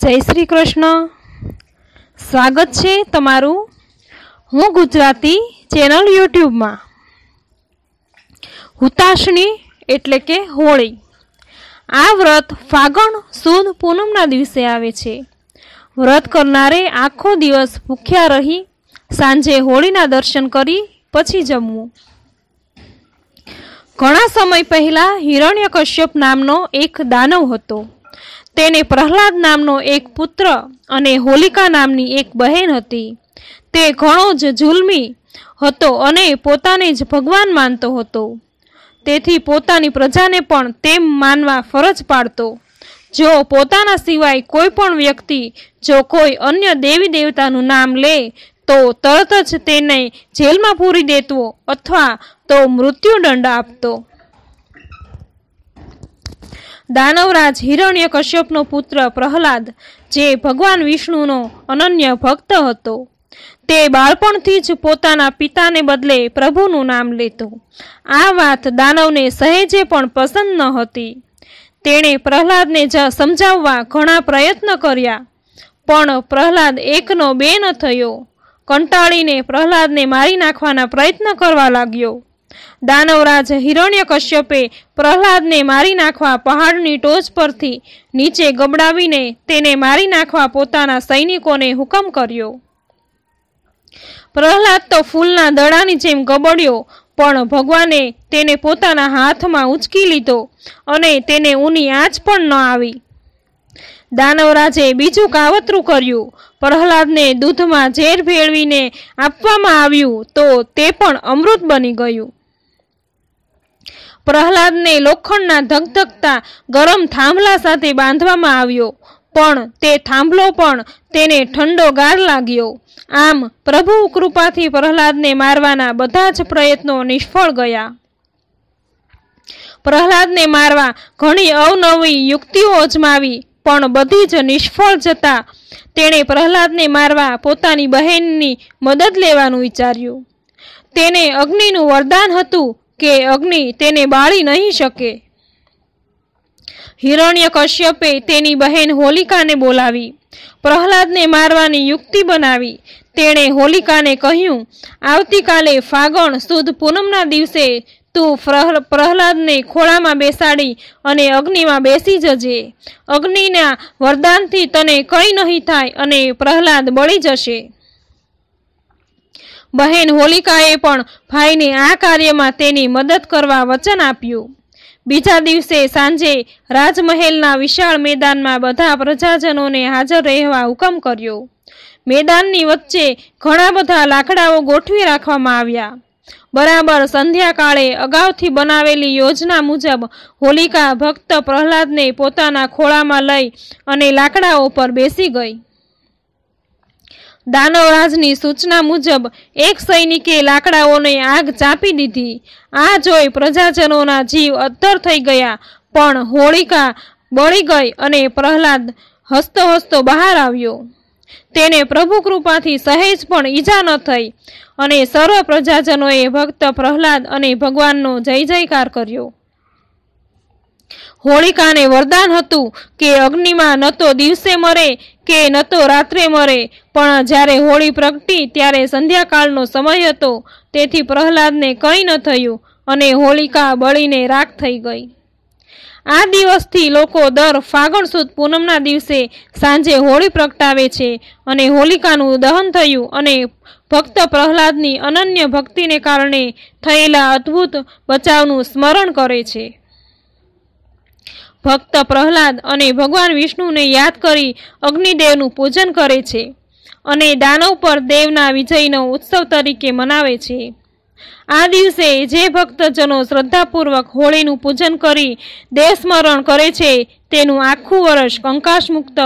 જય શ્રી કૃષ્ણ. સ્વાગત છે તમારું હું ગુજરાતી ચેનલ યુટ્યુબમાં. હુતાશની એટલે કે હોળી. આ વ્રત ફાગણ સુદ પૂનમના દિવસે આવે છે. વ્રત કરનારે આખો દિવસ ભૂખ્યા રહી સાંજે હોળીના દર્શન કરી પછી જમવું. ઘણા સમય પહેલાં હિરણ્યકશ્યપ નામનો એક દાનવ હતો. તેને પ્રહલાદ નામનો એક પુત્ર અને હોલિકા નામની એક બહેન હતી. તે ઘણો જ જુલમી હતો અને પોતાને જ ભગવાન માનતો હતો. તેથી પોતાની પ્રજાને પણ તેમ માનવા ફરજ પાડતો. જો પોતાના સિવાય કોઈ પણ વ્યક્તિ જો કોઈ અન્ય દેવી દેવતાનું નામ લે, તો તરત જ તેને જેલમાં પૂરી દેતો અથવા તો મૃત્યુદંડ આપતો. દાનવરાજ હિરણ્ય કશ્યપનો પુત્ર પ્રહલાદ, જે ભગવાન વિષ્ણુનો અનન્ય ભક્ત હતો. તે બાળપણથી જ પોતાના પિતાને બદલે પ્રભુનું નામ લેતો. આ વાત દાનવને સહેજે પણ પસંદ ન હતી. તેણે પ્રહલાદને જ સમજાવવા ઘણા પ્રયત્ન કર્યા. પણ પ્રહલાદ એકનો બે ન થયો. કંટાળીને પ્રહલાદને મારી નાખવાના પ્રયત્ન કરવા લાગ્યો. દાનવરાજ હિરણ્ય કશ્યપે પ્રહલાદને મારી નાખવા પહાડની ટોચ પરથી નીચે ગબડાવીને તેને મારી નાખવા પોતાના સૈનિકોને હુકમ કર્યો. પ્રહલાદ તો ફૂલના દડાની જેમ ગબડ્યો, પણ ભગવાને તેને પોતાના હાથમાં ઉંચકી લીધો અને તેને ઊની આંચ પણ ન આવી. દાનવરાજે બીજું કાવતરું કર્યું, પ્રહલાદને દૂધમાં ઝેર ભેળવીને આપવામાં આવ્યું તો તે પણ અમૃત બની ગયું. પ્રહલાદને લોખંડના ધગધગતા ગરમ થાંભલા સાથે બાંધવામાં આવ્યો. પણ તે થાંભલો પણ તેને ઠંડો ગાર લાગ્યો. આમ પ્રભુ કૃપાથી પ્રહલાદને મારવાના બધા જ પ્રયત્નો નિષ્ફળ ગયા. પ્રહલાદને મારવા ઘણી અવનવી યુક્તિઓ અજમાવી, પણ બધી જ નિષ્ફળ જતા તેણે પ્રહલાદને મારવા પોતાની બહેનની મદદ લેવાનું વિચાર્યું. તેને અગ્નિનું વરદાન હતું કે અગ્નિ તેને બાળી નહીં શકે. હિરણ્ય કશ્યપે તેની બહેન હોલિકાને બોલાવી. પ્રહલાદને મારવાની યુક્તિ બનાવી. તેણે હોલિકાને કહ્યું, આવતીકાલે ફાગણ સુદ પૂનમના દિવસે તું પ્રહલાદને ખોળામાં બેસાડી અને અગ્નિમાં બેસી જજે. અગ્નિના વરદાનથી તને કંઈ નહીં થાય અને પ્રહલાદ બળી જશે. બહેન હોલિકાએ પણ ભાઈને આ કાર્યમાં તેની મદદ કરવા વચન આપ્યું. બીજા દિવસે સાંજે રાજમહેલના વિશાળ મેદાનમાં બધા પ્રજાજનોને હાજર રહેવા હુકમ કર્યો. મેદાનની વચ્ચે ઘણા બધા લાકડાઓ ગોઠવી રાખવામાં આવ્યા. બરાબર સંધ્યાકાળે અગાઉથી બનાવેલી યોજના મુજબ હોલિકા ભક્ત પ્રહલાદને પોતાના ખોળામાં લઈ અને લાકડાઓ પર બેસી ગઈ. દાનવરાજની સૂચના મુજબ, એક સૈનિકે લાકડાઓને આગ ચાપી દીધી. આ જોઈ પ્રજાજનોના જીવ અદ્ધર થઈ ગયા, પણ હોળિકા બળી ગઈ અને પ્રહલાદ હસતો હસતો બહાર આવ્યો. તેને પ્રભુ કૃપાથી સહેજ પણ ઈજા ન થઈ અને સર્વ પ્રજાજનોએ ભક્ત પ્રહલાદ અને ભગવાનનો જય જયકાર કર્યો. હોળિકાને વરદાન હતું કે અગ્નિમાં ન તો દિવસે મરે કે ન તો રાત્રે મરે. પણ જ્યારે હોળી પ્રગટી ત્યારે સંધ્યાકાળનો સમય હતો, તેથી પ્રહલાદને કંઈ ન થયું અને હોલિકા બળીને રાખ થઈ ગઈ. આ દિવસથી લોકો દર ફાગણ સુદ પૂનમના દિવસે સાંજે હોળી પ્રગટાવે છે અને હોલિકાનું દહન થયું અને ભક્ત પ્રહલાદની અનન્ય ભક્તિને કારણે થયેલા અદ્ભુત બચાવનું સ્મરણ કરે છે. ભક્ત પ્રહલાદ અને ભગવાન વિષ્ણુને યાદ કરી અગ્નિદેવનું પૂજન કરે છે અને દાનવ પર દેવના વિજયનો ઉત્સવ તરીકે મનાવે છે. આ દિવસે જે ભક્તજનો શ્રદ્ધાપૂર્વક હોળીનું પૂજન કરી દેવસ્મરણ કરે છે, તેનું આખું વર્ષ કંકાશમુક્ત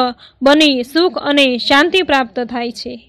બની સુખ અને શાંતિ પ્રાપ્ત થાય છે.